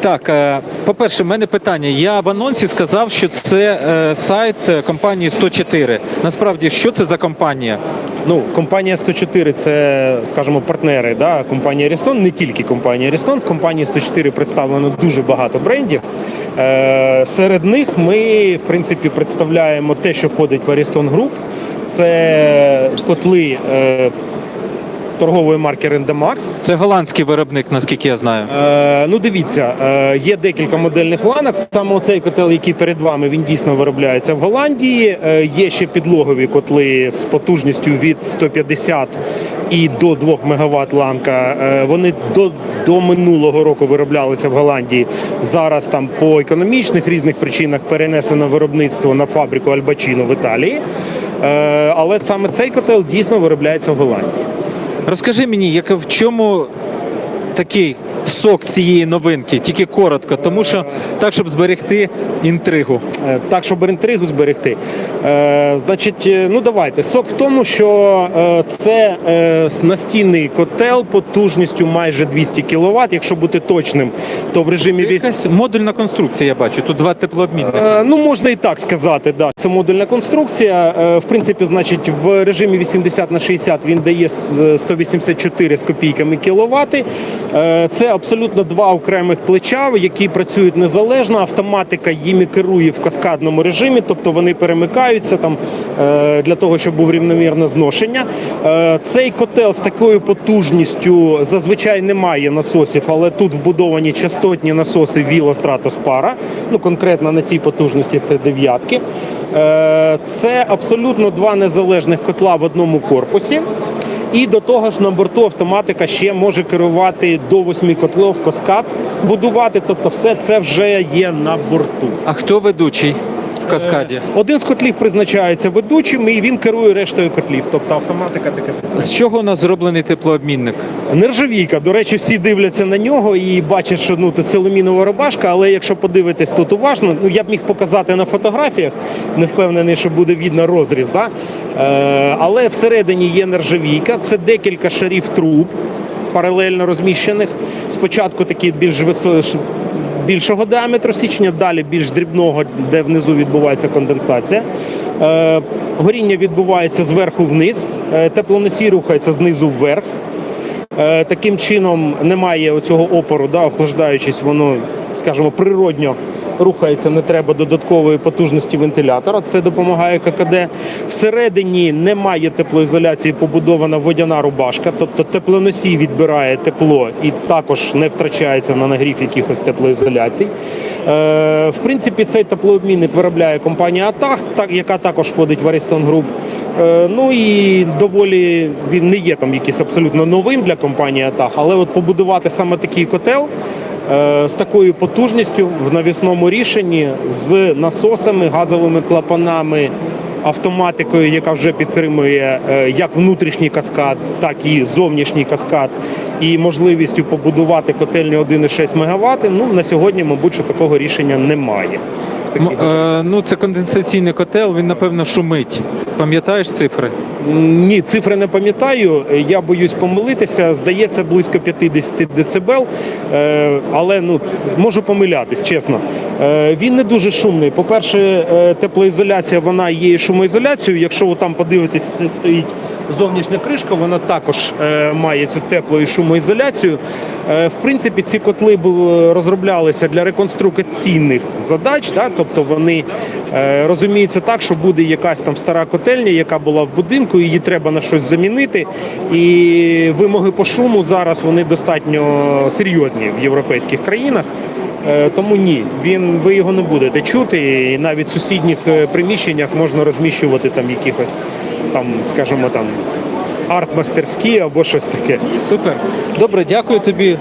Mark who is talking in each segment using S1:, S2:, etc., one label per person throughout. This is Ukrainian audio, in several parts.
S1: Так, е, по-перше, в мене питання. Я в анонсі сказав, що це е, сайт е, компанії 104. Насправді, що це за компанія?
S2: Ну, компанія 104 це, скажімо, партнери. Да? Компанія Ariston, не тільки компанія Ariston. В компанії 104 представлено дуже багато брендів. Серед них ми, в принципі, представляємо те, що входить в Ariston Group. Це котли торгової марки Rendemax.
S1: Це голландський виробник, наскільки я знаю.
S2: Е, ну, дивіться, е, є декілька модельних ланок. Саме цей котел, який перед вами, він дійсно виробляється в Голландії. Е, є ще підлогові котли з потужністю від 150 і до 2 МВт ланка. Е, вони до, до минулого року вироблялися в Голландії. Зараз там по економічних різних причинах перенесено виробництво на фабрику Альбачіно в Італії. Е, але саме цей котел дійсно виробляється в Голландії.
S1: Розкажи мені, як, в чому такий сок цієї новинки? Тільки коротко, тому що так, щоб зберегти інтригу.
S2: Е, Так, щоб інтригу зберегти. Е, значить, е, ну давайте. Сок в тому, що е, це настінний котел потужністю майже 200 кВт. Якщо бути точним, то в режимі
S1: Це якась модульна конструкція, я бачу. Тут два теплообмінники.
S2: Е, Ну, можна і так сказати, да. Це модульна конструкція. Е, В принципі, значить, в режимі 80 на 60 він дає е, 184 з копійками кіловати. Е, Це абсолютно два окремих плеча, які працюють незалежно. Автоматика їми керує в каскадному режимі, тобто вони перемикаються там е, для того, щоб був рівномірне зношення. Е, Цей котел з такою потужністю зазвичай немає насосів, але тут вбудовані частотні насоси Stratos Para. Ну конкретно на цій потужності це дев'ятки. Це абсолютно два незалежних котла в одному корпусі. І до того ж на борту автоматика ще може керувати до восьми котлов каскад, будувати. Тобто, все це вже є на борту.
S1: А хто ведучий в каскаді?
S2: Один з котлів призначається ведучим, і він керує рештою котлів. Тобто автоматика таке.
S1: З чого у нас зроблений теплообмінник?
S2: Нержавійка. До речі, всі дивляться на нього і бачать, що ну це алюмінова рубашка. Але якщо подивитись тут уважно, ну я б міг показати на фотографіях. Не впевнений, що буде видно розріз. Да? Е, але всередині є нержавійка. Це декілька шарів труб паралельно розміщених. Спочатку такі більш висо- більшого діаметру січення, далі більш дрібного, де внизу відбувається конденсація. Е, горіння відбувається зверху вниз, е, теплоносій рухається знизу вверх. Е, Таким чином немає оцього опору, да, охлаждаючись, воно, скажімо, природньо рухається, не треба додаткової потужності вентилятора. Це допомагає ККД. Всередині немає теплоізоляції, побудована водяна рубашка, тобто теплоносій відбирає тепло і також не втрачається на нагрів якихось теплоізоляцій. Е, в принципі, цей теплообмінник виробляє компанія так, яка також входить в Ariston Group. Е, Ну і доволі він не є там якийсь абсолютно новим для компанії АТАГ, але от побудувати саме такий котел е, з такою потужністю в навісному рішенні з насосами, газовими клапанами, автоматикою, яка вже підтримує е, як внутрішній каскад, так і зовнішній каскад, і можливістю побудувати котельні 1,6 МВт. Ну на сьогодні, мабуть, що такого рішення немає. В такій
S1: е, ну, це конденсаційний котел, він напевно шумить. Пам'ятаєш цифри?
S2: Ні, цифри не пам'ятаю. Я боюсь помилитися. Здається, близько 50 дБ, Е, але ну можу помилятись, чесно. Е, Він не дуже шумний. По-перше, е, теплоізоляція вона є шумоізоляцією. Якщо ви там подивитесь, стоїть зовнішня кришка, вона також має цю тепло і шумоізоляцію. В принципі, ці котли розроблялися для реконструкційних задач, да? тобто вони е, розуміються так, що буде якась там стара котельня, яка була в будинку, її треба на щось замінити. І вимоги по шуму зараз вони достатньо серйозні в європейських країнах. Е, Тому ні, він ви його не будете чути. І навіть в сусідніх е, приміщеннях можна розміщувати там якихось там, скажімо, там арт-мастерські або щось таке.
S1: Супер. Добре, дякую тобі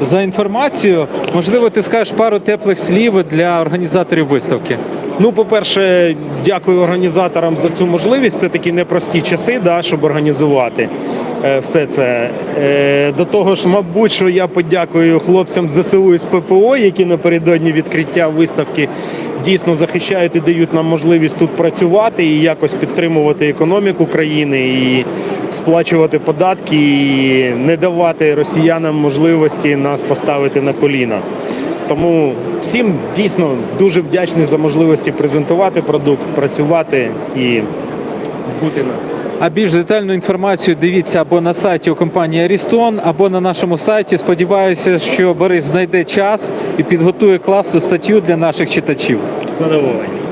S1: за інформацію. Можливо, ти скажеш пару теплих слів для організаторів виставки.
S2: Ну, по-перше, дякую організаторам за цю можливість. Це такі непрості часи, да, щоб організувати е, все це. Е, до того ж, мабуть, що я подякую хлопцям з ЗСУ і з ППО, які напередодні відкриття виставки дійсно захищають і дають нам можливість тут працювати і якось підтримувати економіку країни і сплачувати податки, і не давати росіянам можливості нас поставити на коліна. Тому всім дійсно дуже вдячний за можливості презентувати продукт, працювати і бути на.
S1: А більш детальну інформацію дивіться або на сайті у компанії Арістон, або на нашому сайті. Сподіваюся, що Борис знайде час і підготує класну статтю для наших читачів.
S2: Задоволення.